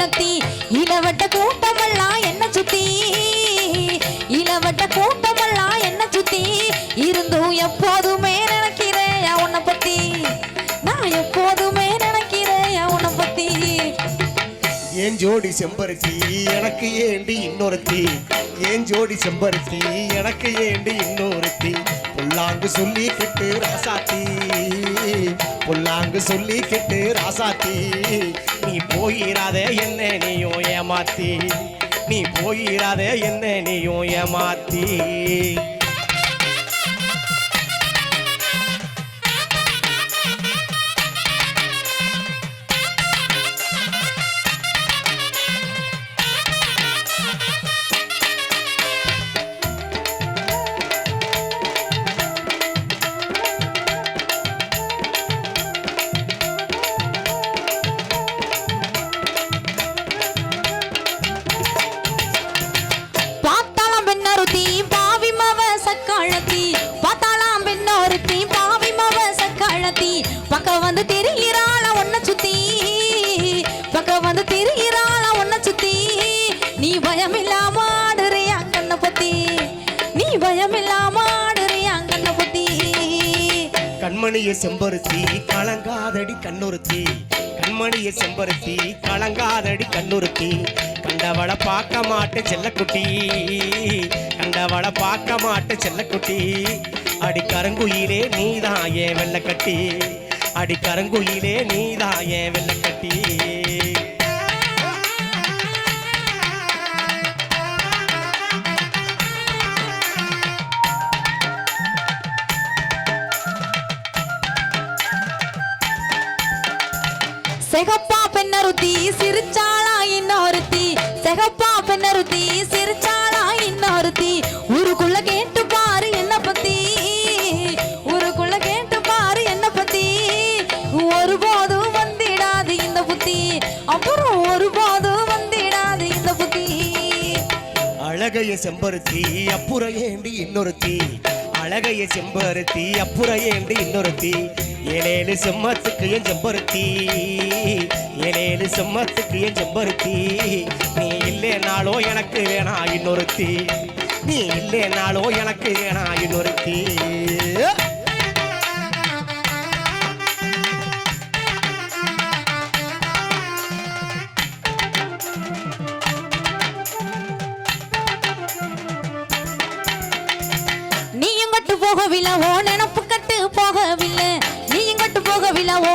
சக்காளத்தி இளவட்ட கூட்டமெல்லாம் என்ன சுத்தி? இளவட்ட கூட்டமெல்லாம் என்ன சுத்தி? இருந்தும் எப்போதுமே நினைக்கிறேன் உன்னை பத்தி. நான் எப்போதுமே நினைக்கிறேன் உன்னை பத்தி. ஏன் ஜோடி செம்பருத்தி எனக்கு ஏண்டி இன்னொருத்தி? ஏன் ஜோடி செம்பருத்தி எனக்கு ஏண்டி இன்னொருத்தி? புல்லாங்கு சொல்லி கிட்டு ராசாத்தி. புல்லாங்கு சொல்லி கிட்டு ராசாத்தி. நீ போயிராத என்ன நீயும் ஏமாத்தி. நீ போயிராத என்ன நீயும் ஏமாத்தி. நீ பயமில்லாம ஆடுறியா கண்ணை பத்தி. நீ பயமில்லாம ஆடுறியா கண்ணை பத்தி. கண்மணிய செம்பருத்தி கலங்காதடி கண்ணுறுத்தி. கண்மணிய செம்பருத்தி கலங்காதடி கண்ணுறுத்தி. கண்டவளை பார்க்க மாட்டேன் செல்லக்குட்டி. கண்டவளை பார்க்க மாட்டேன் செல்லக்குட்டி. அடி கருங்குயிலே நீதான் ஏன் வெள்ளக்கட்டி. அடி கருங்குயிலே நீதான் ஏன் வெள்ளக்கட்டி. செகப்பா பெண்ணருத்தி சிரிச்சாளா இன்னொருத்தி. செகப்பா பெண்ணருத்தி சிரிச்சாளா இன்னொருத்தி. ஊருக்குள்ள கேட்டு பாரு என்ன பத்தி. ஊருக்குள்ள கேட்டு பாரு என்ன பத்தி. ஒருபோதும் வந்திடாது இந்த புத்தி. அப்புறம் ஒருபோதும் வந்திடாது இந்த புத்தி. அழகைய செம்பருத்தி அப்புறம் ஏண்டி இன்னொருத்தி? அழகைய செம்பருத்தி அப்புறம் ஏண்டி இன்னொருத்தி? ஏழேழு செம்மத்துக்கு என் செம்பருத்தி. ஏழேழு செம்மத்துக்கு என் செம்பருத்தி. நீ இல்லைனாலோ எனக்கு வேணா இன்னொருத்தி. நீ இல்லைனாலோ எனக்கு வேணா இன்னொருத்தி. நீயும் கட்டு போகவில்லை ஓ நினப்பு கட்டு போகவில்லை. நீயும் கட்டு போகவில்லை ஓ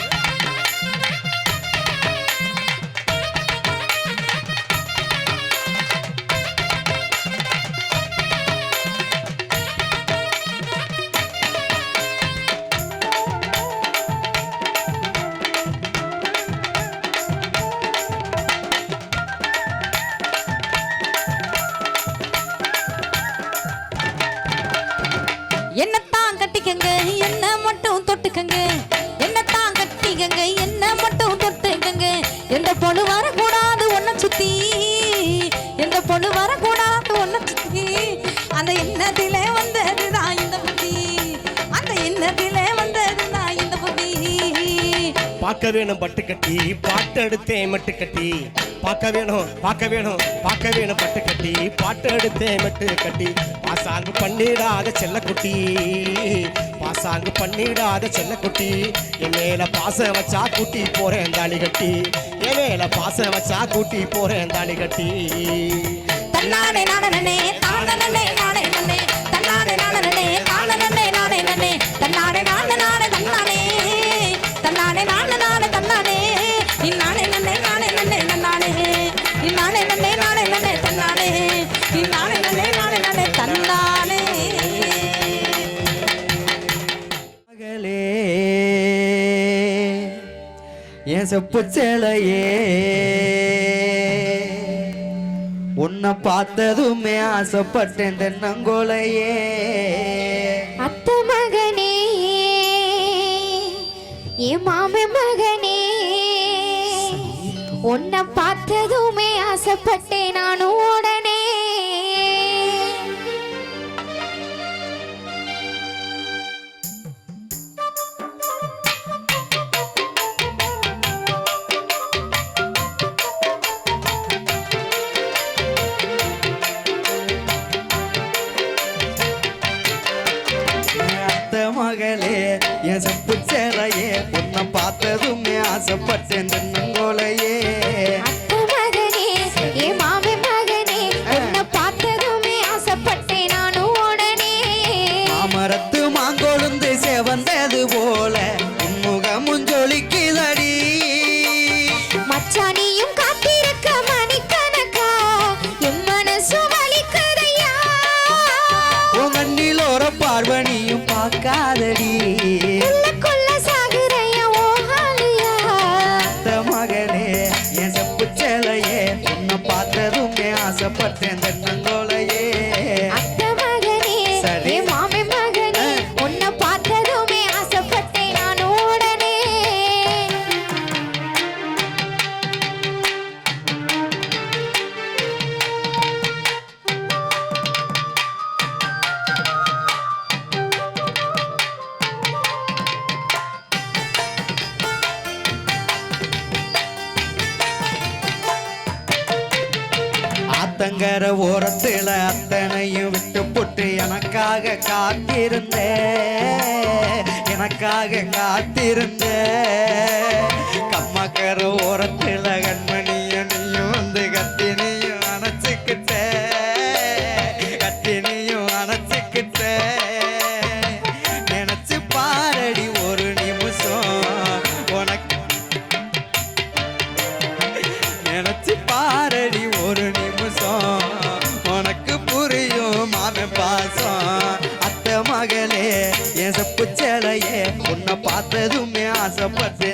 என்னத்தான் என்ன மட்டும் தொட்டுக்கங்க எந்த பொண்ணு வரக்கூடாது ஒன்ன சுத்தி. எந்த பொண்ணு வரக்கூடாது ஒன்ன சுத்தி. அந்த எண்ணத்திலே வந்ததுதான் பார்க்க வேணும் பட்டு கட்டி பாட்டு பாட்டெடுத்தேன் மட்டு கட்டி. பார்க்க வேணும் பார்க்க வேணும் பார்க்க வேணும் பட்டு கட்டி. பாட்டு எடுத்தேன் மட்டு கட்டி. பாசாங்கு பண்ணிடாத செல்லக்குட்டி. பாசாங்கு பண்ணிடாத செல்லக்குட்டி. என் மேல பாசம் வச்சா கூட்டி போறேன் தாலி கட்டி. என் மேல பாசம் வச்சா கூட்டி போறேன் தாலி கட்டி. தன்னானே நானே தானே செப்பு சேலையே உன்னை பார்த்ததுமே ஆசைப்பட்டேன் தென்னங்கோலையே. அத்த மகனே ஏ மாம மகனே உன்னை பார்த்ததுமே ஆசைப்பட்டேன். நானும் என் செப்பு சேலையே. உன்னை பார்த்ததுமே ஆசைப்பட்டேன் தென்னங்கோலையே மரத்து மாங்கோழுந்து செவந்தது போல முகமும் ஜொலிக்குதடி மச்சானியும் காத்திருக்க மணிக்கணக்கா என் மனசு வலிக்குதையா. உன் கண்ணில் ஒரு பார்வனியும் பார்க்காதடி. ஆத்தங்கர ஓரத்தில் அத்தனையும் விட்டு போட்டு எனக்காக காத்திருந்த. எனக்காக காத்திருந்த. கம்மக்கர ஓரத்தில் கண்ண what's it?